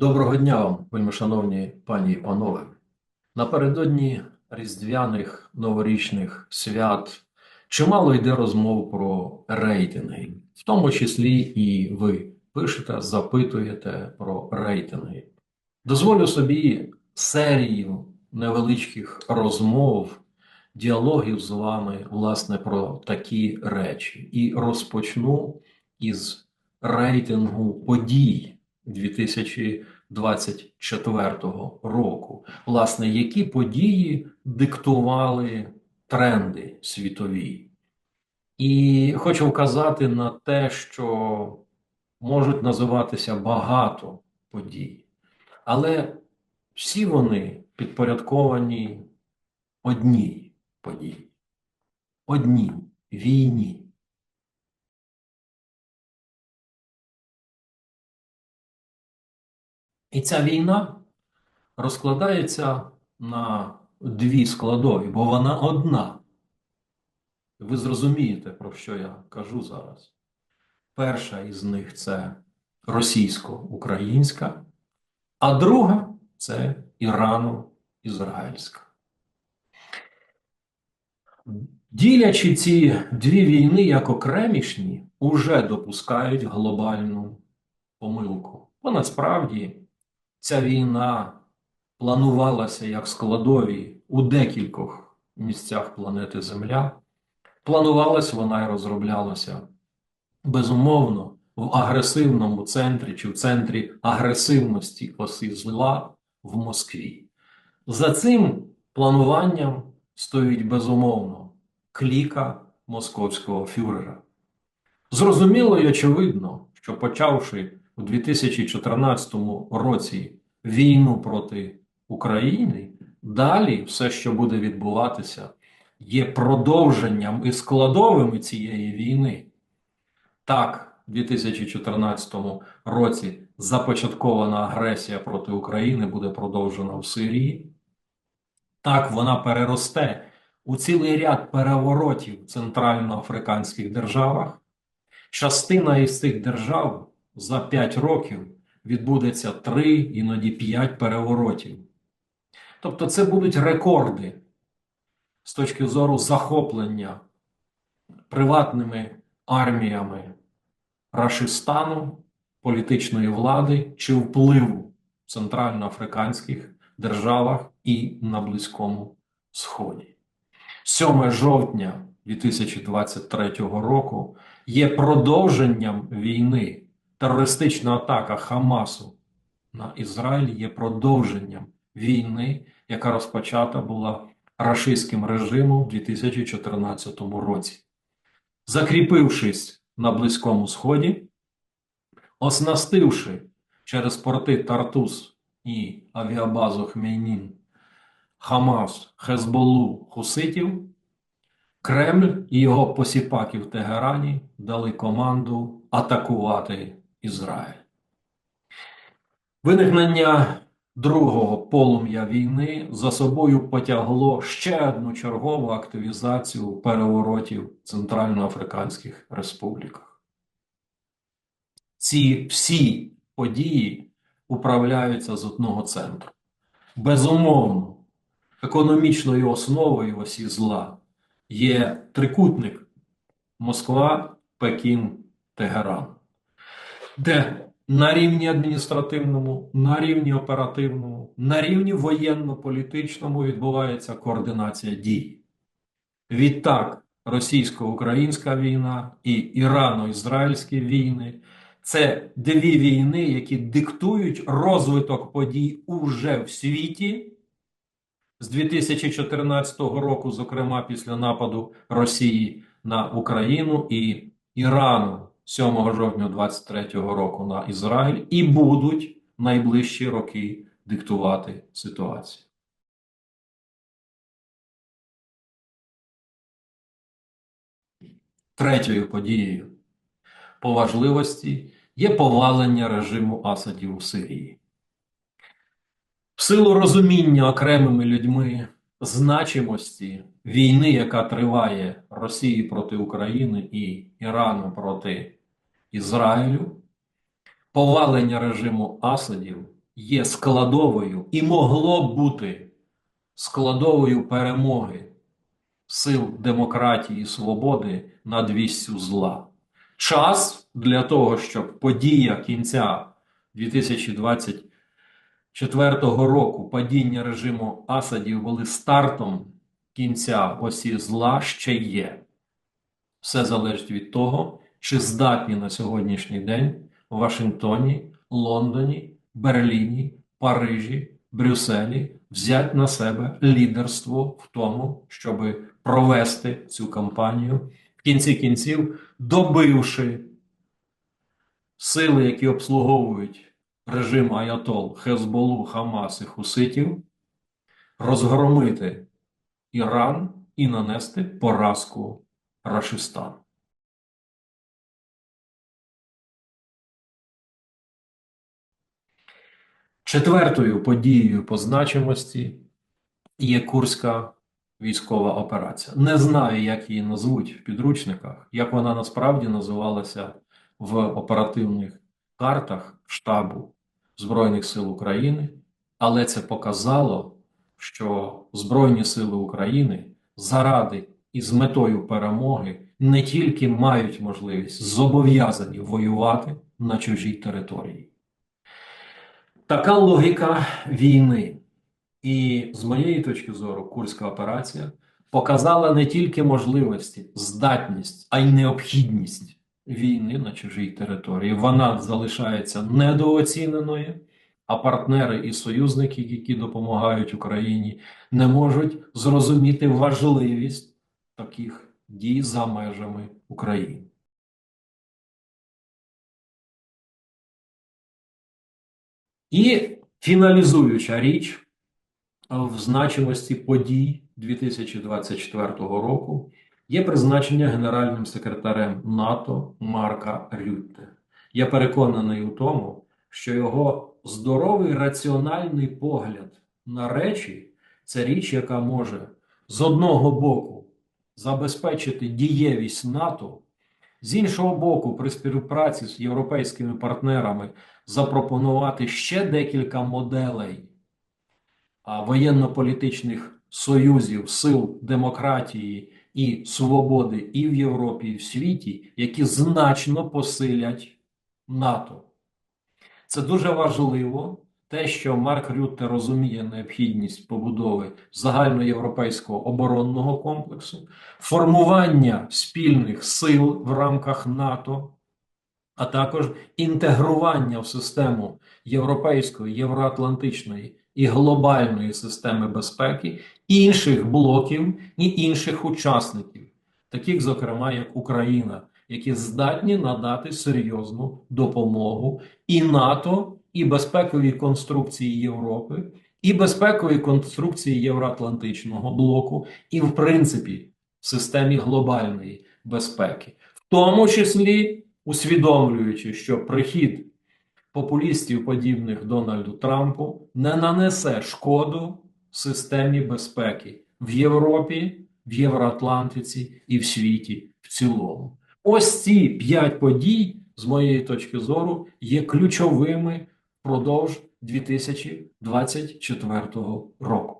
Доброго дня вам, вельмишановні пані і панове. Напередодні різдвяних новорічних свят чимало йде розмов про рейтинги, в тому числі і ви пишете, запитуєте про рейтинги. Дозволю собі серію невеличких розмов, діалогів з вами, власне, про такі речі. І розпочну із рейтингу подій 2024 року. Власне, які події диктували тренди світові? І хочу вказати на те, що можуть називатися багато подій, але всі вони підпорядковані одній події, одній війні. І ця війна розкладається на дві складові, бо вона одна. Ви зрозумієте, про що я кажу зараз. Перша із них це російсько-українська, а друга це Ірано-Ізраїльська. Ділячи ці дві війни як окремішні, уже допускають глобальну помилку. Бо насправді ця війна планувалася як складові у декількох місцях планети Земля. Планувалася вона і розроблялася безумовно в агресивному центрі чи в центрі агресивності оси зла в Москві. За цим плануванням стоїть безумовно кліка московського фюрера. Зрозуміло і очевидно, що почавши у 2014 році війну проти України, далі все, що буде відбуватися, є продовженням і складовими цієї війни. Так, у 2014 році започаткована агресія проти України буде продовжена в Сирії. Так, вона переросте у цілий ряд переворотів в центральноафриканських державах. Частина із цих держав за 5 років відбудеться 3, іноді 5 переворотів. Тобто це будуть рекорди з точки зору захоплення приватними арміями Рашистану, політичної влади чи впливу в центральноафриканських державах і на Близькому Сході. 7 жовтня 2023 року є продовженням війни. Терористична атака Хамасу на Ізраїль є продовженням війни, яка розпочата була рашистським режимом у 2014 році. Закріпившись на Близькому Сході, оснастивши через порти Тартус і авіабазу Хмейнін Хамас, Хезболу, Хуситів, Кремль і його посіпаки в Тегерані дали команду атакувати Ізраїль. Виникнення другого полум'я війни за собою потягло ще одну чергову активізацію переворотів Центральноафриканських республіках. Ці всі події управляються з одного центру. Безумовно, економічною основою осі зла є трикутник Москва, Пекін, Тегеран, де? На рівні адміністративному, на рівні оперативному, на рівні воєнно-політичному відбувається координація дій. Відтак, російсько-українська війна і ірано-ізраїльські війни це дві війни, які диктують розвиток подій уже в світі. З 2014 року, зокрема після нападу Росії на Україну і Ірану 7 жовтня 2023 року на Ізраїль, і будуть найближчі роки диктувати ситуацію. Третьою подією по важливості є повалення режиму Асадів у Сирії. В силу розуміння окремими людьми значимості війни, яка триває Росії проти України і Ірану проти Ізраїлю, повалення режиму Асадів є складовою і могло б бути складовою перемоги сил демократії і свободи над вістю зла. Час для того, щоб подія кінця 2024 року падіння режиму Асадів були стартом кінця осі зла ще є. Все залежить від того, чи здатні на сьогоднішній день в Вашингтоні, Лондоні, Берліні, Парижі, Брюсселі взяти на себе лідерство в тому, щоб провести цю кампанію, в кінці кінців добивши сили, які обслуговують режим Аятол, Хезболу, Хамас і Хуситів, розгромити Іран і нанести поразку Рашистану. Четвертою подією по значимості є Курська військова операція. Не знаю, як її назвуть в підручниках, як вона насправді називалася в оперативних картах штабу Збройних сил України, але це показало, що Збройні сили України заради і з метою перемоги не тільки мають можливість зобов'язані воювати на чужій території. Така логіка війни. І з моєї точки зору, Курська операція показала не тільки можливості, здатність, а й необхідність війни на чужій території. Вона залишається недооціненою, а партнери і союзники, які допомагають Україні, не можуть зрозуміти важливість таких дій за межами України. І фіналізуюча річ в значимості подій 2024 року є призначення генеральним секретарем НАТО Марка Рютте. Я переконаний у тому, що його здоровий раціональний погляд на речі це річ, яка може з одного боку забезпечити дієвість НАТО, з іншого боку, при співпраці з європейськими партнерами запропонувати ще декілька моделей воєнно-політичних союзів, сил демократії і свободи і в Європі, і в світі, які значно посилять НАТО. Це дуже важливо. Те, що Марк Рютте розуміє необхідність побудови загальноєвропейського оборонного комплексу, формування спільних сил в рамках НАТО, а також інтегрування в систему європейської, євроатлантичної і глобальної системи безпеки інших блоків і інших учасників, таких, зокрема, як Україна, які здатні надати серйозну допомогу і НАТО, і безпековій конструкції Європи, і безпековій конструкції Євроатлантичного блоку, і, в принципі, в системі глобальної безпеки, в тому числі усвідомлюючи, що прихід популістів, подібних Дональду Трампу, не нанесе шкоду системі безпеки в Європі, в Євроатлантиці і в світі в цілому. Ось ці п'ять подій, з моєї точки зору, є ключовими впродовж 2024 року.